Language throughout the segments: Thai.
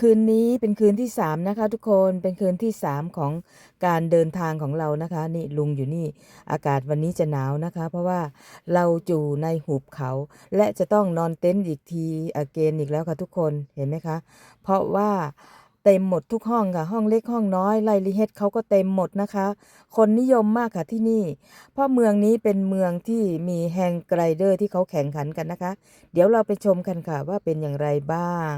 คืนนี้เป็นคืนที่สามนะคะ ทุกคนเป็นคืนที่สามของการเดินทางของเรานะคะ นี่ลุงอยู่นี่ อากาศวันนี้จะหนาวนะคะ เพราะว่าเราอยู่ในหุบเขา และจะต้องนอนเต็นท์อีกทีอเกนอีกแล้วค่ะทุกคนเห็นไหมคะ เพราะว่าเต็มหมดทุกห้องค่ะ ห้องเล็กห้องน้อยไลลิเฮดเขาก็เต็มหมดนะคะ คนนิยมมากค่ะที่นี่ เพราะเมืองนี้เป็นเมืองที่มีแฮงไกรเดอร์ที่เขาแข่งขันกันนะคะ เดี๋ยวเราไปชมกันค่ะว่าเป็นอย่างไรบ้าง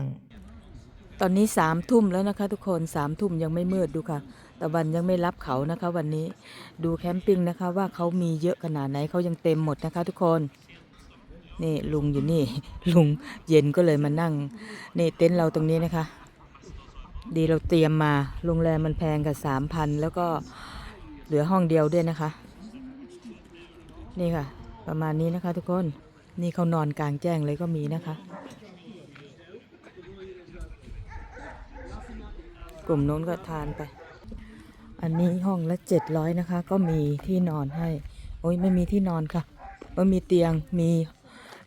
ตอนนี้สามทุ่มแล้วนะคะ ทุกคนสามทุ่มยังไม่มืดดูค่ะตะวันยังไม่รับเขานะคะ วันนี้ดูแคมปิ้งนะคะ ว่าเขามีเยอะขนาดไหนเขายังเต็มหมดนะคะ ทุกคนนี่ลุงอยู่นี่ ลุงเย็นก็เลยมานั่งนี่เต็นท์เราตรงนี้นะคะ ดีเราเตรียมมาโรงแรมมันแพงกับสามพันแล้วก็เหลือห้องเดียวด้วยนะคะ นี่ค่ะ ประมาณนี้นะคะ ทุกคนนี่เขานอนกลางแจ้งเลยก็มีนะคะ กลุ่มโน้นก็ทานไป อันนี้ห้องละเจ็ดร้อยนะคะ ก็มีที่นอนให้ โอ้ยไม่มีที่นอนค่ะมันมีเตียงมี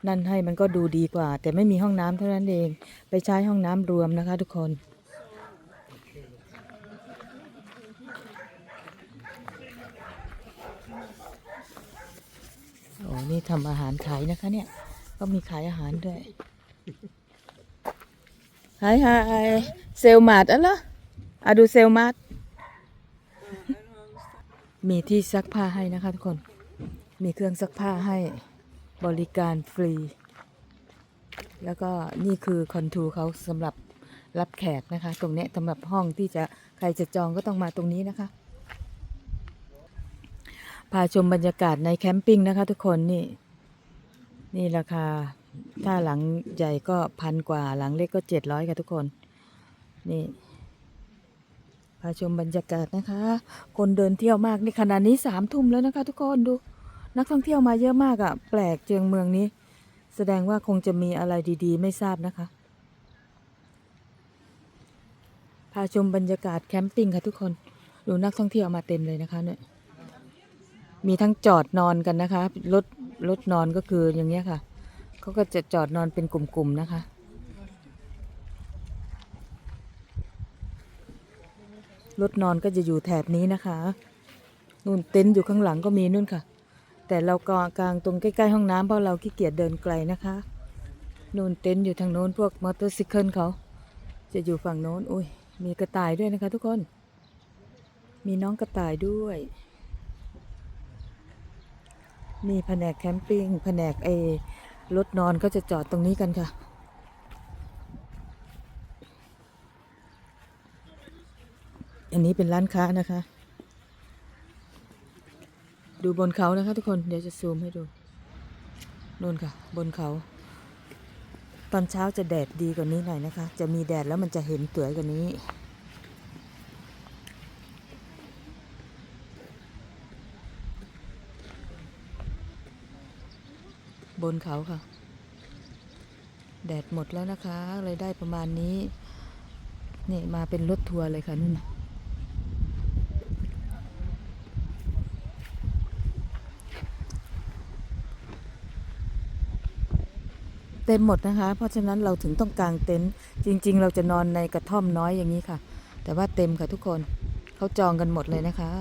นั่นให้มันก็ดูดีกว่า แต่ไม่มีห้องน้ำเท่านั้นเอง ไปใช้ห้องน้ำรวมนะคะ ทุกคนโอ้นี่ทำอาหารขายนะคะ เนี่ย ก็มีขายอาหารด้วยไฮไฮเซลมาดอะล่ะ อะดูเซลมาดมีที่ซักผ้าให้นะคะทุกคน มีเครื่องซักผ้าให้บริการฟรี แล้วก็นี่คือคอนทูเขาสำหรับรับแขกนะคะ ตรงนี้สำหรับห้องที่จะใครจะจองก็ต้องมาตรงนี้นะคะ พาชมบรรยากาศในแคมปิ้งนะคะทุกคนนี่ นี่ราคา ถ้าหลังใหญ่ก็พันกว่าหลังเล็กก็เจ็ดร้อยค่ะทุกคน นี่ พาชมบรรยากาศนะคะ คนเดินเที่ยวมากนี่ขนาดนี้สามทุ่มแล้วนะคะ ทุกคนดูนักท่องเที่ยวมาเยอะมากอะ่ะ แปลกเจียงเมืองนี้ แสดงว่าคงจะมีอะไรดี ๆ ไม่ทราบนะคะ พาชมบรรยากาศแคมปิ้งค่ะทุกคนดูนักท่องเที่ยวมาเต็มเลยนะคะเนี่ยมีทั้งจอดนอนกันนะคะรถรถนอนก็คืออย่างเงี้ยค่ะเขาก็จะจอดนอนเป็นกลุ่มๆนะคะ รถนอนก็จะอยู่แถบนี้นะคะนู่นเต็นท์อยู่ข้างหลังก็มีนู่นค่ะ แต่เรากางกลางตรงใกล้ๆห้องน้ำเพราะเราขี้เกียจเดินไกลนะคะนู่นเต็นท์อยู่ทางโน้นพวกมอเตอร์ซิเคิลเขา จะอยู่ฝั่งโน้นอุ้ยมีกระต่ายด้วยนะคะ ทุกคน มีน้องกระต่ายด้วยมีแผนกแคมปิ้งแผนกไอรถนอนก็จะจอดตรงนี้กันค่ะ อันนี้เป็นร้านค้านะคะ ดูบนเขานะคะทุกคน เดี๋ยวจะซูมให้ดูนู่นค่ะ บนเขา ตอนเช้าจะแดดดีกว่านี้หน่อยนะคะ จะมีแดดแล้วมันจะเห็นสวยกว่านี้บนเขาค่ะ แดดหมดแล้วนะคะเลยได้ประมาณนี้ นี่มาเป็นรถทัวร์เลยค่ะนู่นนะ เต็มหมดนะคะ เพราะฉะนั้นเราถึงต้องกางเต็นท์จริง ๆ เราจะนอนในกระท่อมน้อยอย่างนี้ค่ะ แต่ว่าเต็มค่ะทุกคนเขาจองกันหมดเลยนะคะ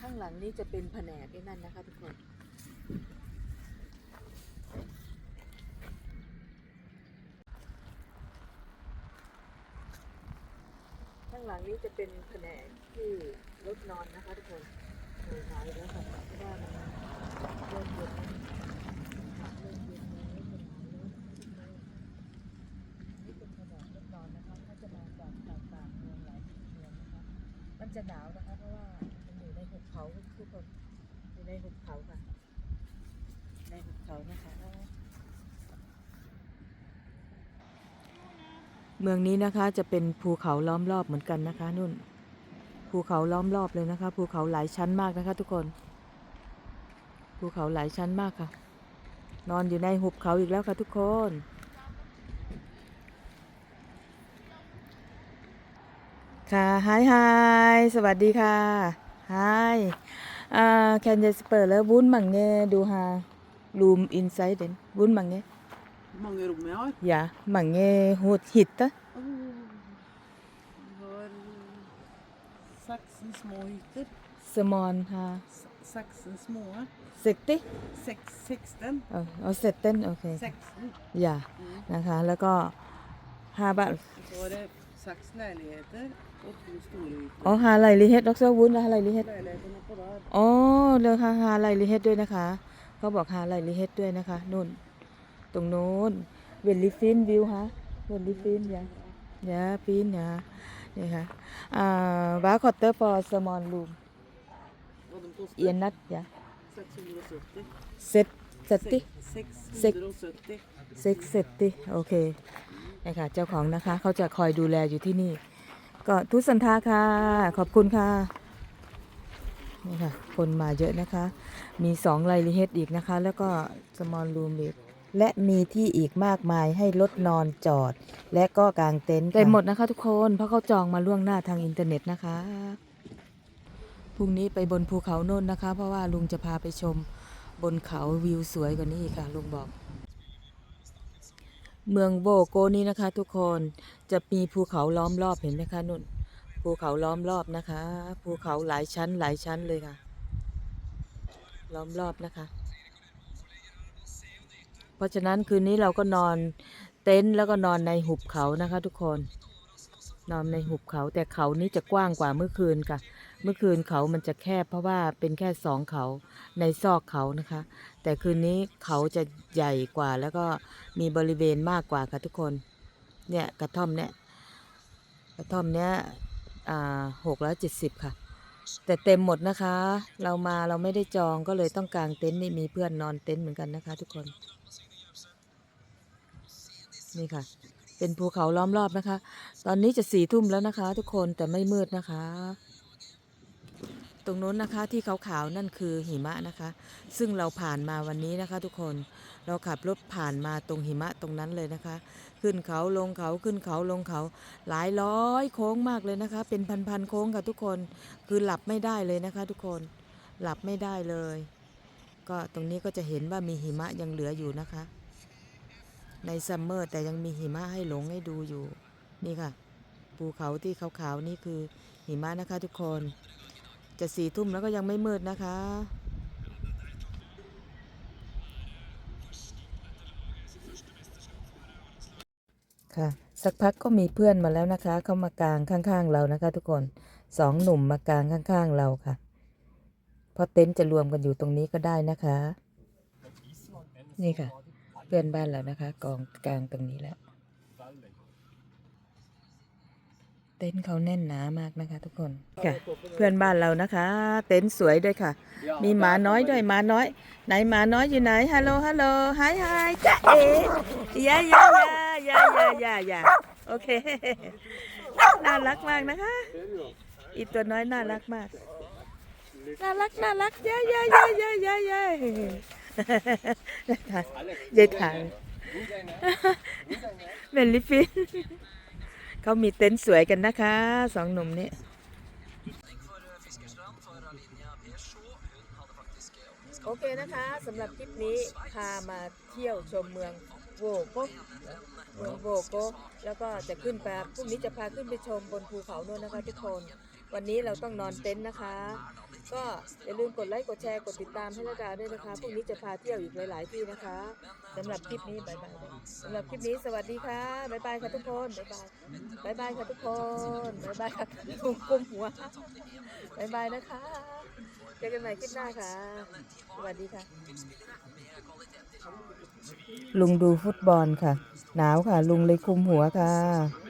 ข้างหลังนี้จะเป็นแผนกไอ้นั่นนะคะทุกคน ข้างหลังนี้จะเป็นแผนกที่รถนอนนะคะทุกคนโอ้ยหาวอีกแล้วค่ะเพราะว่ามันเริ่มเย็นแล้วเริ่มเย็นแล้วเริ่มหนาวแล้วนี่เป็นแผนกรถนอนนะคะถ้าจะมาจากต่างๆเมืองหลายเมืองนะคะมันจะหนาวนะคะ เพราะว่ามันอยู่ในหุบเขาทุกคนอยู่ในหุบเขาค่ะในหุบเขานะคะ เมืองนี้นะคะจะเป็นภูเขาล้อมรอบเหมือนกันนะคะนุ่น ภูเขาล้อมรอบเลยนะคะ ภูเขาหลายชั้นมากนะคะ ทุกคน ภูเขาหลายชั้นมากค่ะ นอนอยู่ในหุบเขาอีกแล้วค่ะทุกคนค่ะฮายฮายสวัสดีค่ะฮาย Uh, kan jeg spørre hvor mange du har room inside den? Hvor mange? Hvor mange rom jeg har? Ja, mange hot- hytter? Åh, Vi har seksen små hytter. Simon har S- Seksen små. 60? Seks, seksten. Oh, oh, 17, โอเค Seksten. อย่านะคะ แล้วก็ห้าบ้าน Og så var det seks leiligheter og to store hytter. อ๋อหาไลลิเฮดดรวุ้นแล้วหาไลลิเฮด Leilighetene på der. อ๋อเลือกหาหาไลลิเฮดด้วยนะคะ เขาบอกหาไลลิเฮดด้วยนะคะนู่น ตรงโน้นเวลลิฟินวิวฮะเวลลิฟินอย่าอย่าฟินอย่านี่ค่ะอ่าวาคอเตอร์ฟอร์สมอลลูมเอีย koster นัทอย่าเซ็ตเซ็ตติ Sek- 670. เซ็กเซ็ตติโอเคนี่ค่ะเจ้าของนะคะเขาจะคอยดูแลอยู่ที่นี่ ก็ทุสันทาค่ะ ขอบคุณค่ะนี่ค่ะคนมาเยอะนะคะ มีสองไลลิเฮดอีกนะคะ แล้วก็สมอลรูมอีก และมีที่อีกมากมายให้รถนอนจอด และก็กางเต็นท์เต็มหมดนะคะทุกคน เพราะเขาจองมาล่วงหน้าทางอินเทอร์เน็ตนะคะพรุ่งนี้ไปบนภูเขาโน่นนะคะ เพราะว่าลุงจะพาไปชมบนเขาวิวสวยกว่านี้ค่ะลุงบอก เมืองโบโกนี้นะคะ ทุกคนจะมีภูเขาล้อมรอบเห็นไหมคะนุ่นภูเขาล้อมรอบนะคะ ภูเขาหลายชั้นหลายชั้นเลยค่ะ ล้อมรอบนะคะ เพราะฉะนั้นคืนนี้เราก็นอนเต็นท์แล้วก็นอนในหุบเขานะคะทุกคน นอนในหุบเขาแต่เขานี้จะกว้างกว่าเมื่อคืนค่ะ เมื่อคืนเขามันจะแคบเพราะว่าเป็นแค่สองเขาในซอกเขานะคะ แต่คืนนี้เขาจะใหญ่กว่าแล้วก็มีบริเวณมากกว่าค่ะทุกคน เนี่ยกระท่อมเนี่ยกระท่อมเนี้ยอ่าหกร้อยเจ็ดสิบค่ะ แต่เต็มหมดนะคะ เรามาเราไม่ได้จองก็เลยต้องกางเต็นท์นี่มีเพื่อนนอนเต็นท์เหมือนกันนะคะ ทุกคน นี่ค่ะ เป็นภูเขาล้อมรอบนะคะ ตอนนี้จะสี่ทุ่มแล้วนะคะ ทุกคนแต่ไม่มืดนะคะ ตรงโน้นนะคะที่ขาวๆนั่นคือหิมะนะคะ ซึ่งเราผ่านมาวันนี้นะคะ ทุกคนเราขับรถผ่านมาตรงหิมะตรงนั้นเลยนะคะ ขึ้นเขาลงเขาขึ้นเขาลงเขาหลายร้อยโค้งมากเลยนะคะ เป็นพันๆโค้งค่ะทุกคนคือหลับไม่ได้เลยนะคะ ทุกคนหลับไม่ได้เลย ก็ตรงนี้ก็จะเห็นว่ามีหิมะยังเหลืออยู่นะคะ ในซัมเมอร์แต่ยังมีหิมะให้หลงให้ดูอยู่ นี่ค่ะ ภูเขาที่ขาวๆนี่คือหิมะนะคะทุกคน จะสี่ทุ่มแล้วก็ยังไม่มืดนะคะ ค่ะ สักพักก็มีเพื่อนมาแล้วนะคะ เข้ามากลางข้างๆเรานะคะ ทุกคนสองหนุ่มมากลางข้างๆเราค่ะ เพราะเต็นท์จะรวมกันอยู่ตรงนี้ก็ได้นะคะ นี่ค่ะ เพื่อนบ้านเรานะคะ กองกลางตรงนี้แล้วเต็นท์เขาแน่นหนามากนะคะ ทุกคนค่ะ เพื่อนบ้านเรานะคะ เต็นท์สวยด้วยค่ะ มีหมาน้อยด้วยหมาน้อย ไหนหมาน้อยอยู่ไหนฮัลโหลฮัลโหลไฮไฮจ้าเอ๋ยายายายายายายาโอเคน่ารักมากนะคะ อีตัวน้อยน่ารักมาก น่ารักน่ารักยายายายายายา ยยายถานเบลลิฟินเขามีเต็นท์สวยกันนะคะ สองหนุ่มนี่โอเคนะคะสำหรับคลิปนี้พามาเที่ยวชมเมืองโวโกเมืองโวโกแล้วก็จะขึ้นไปพรุ่งนี้จะพาขึ้นไปชมบนภูเขาโน่นนะคะทุกคน วันนี้เราต้องนอนเต็นท์นะคะ ก็อย่าลืมกดไลค์กดแชร์กดติดตามให้ระดาด้วยนะคะพรุ่งนี้จะพาเที่ยวอีกหลาย ๆ ที่นะคะสำหรับคลิปนี้บายบายสำหรับคลิปนี้สวัสดีค่ะบายบายค่ะทุกคนบายบายบายบายค่ะทุกคนบายบายค่ะกุมกุมหัวบายบายนะคะเจอกันใหม่คลิปหน้าค่ะ สวัสดีค่ะ ลุงดูฟุตบอลค่ะ หนาวค่ะ ลุงเลยคุมหัวค่ะ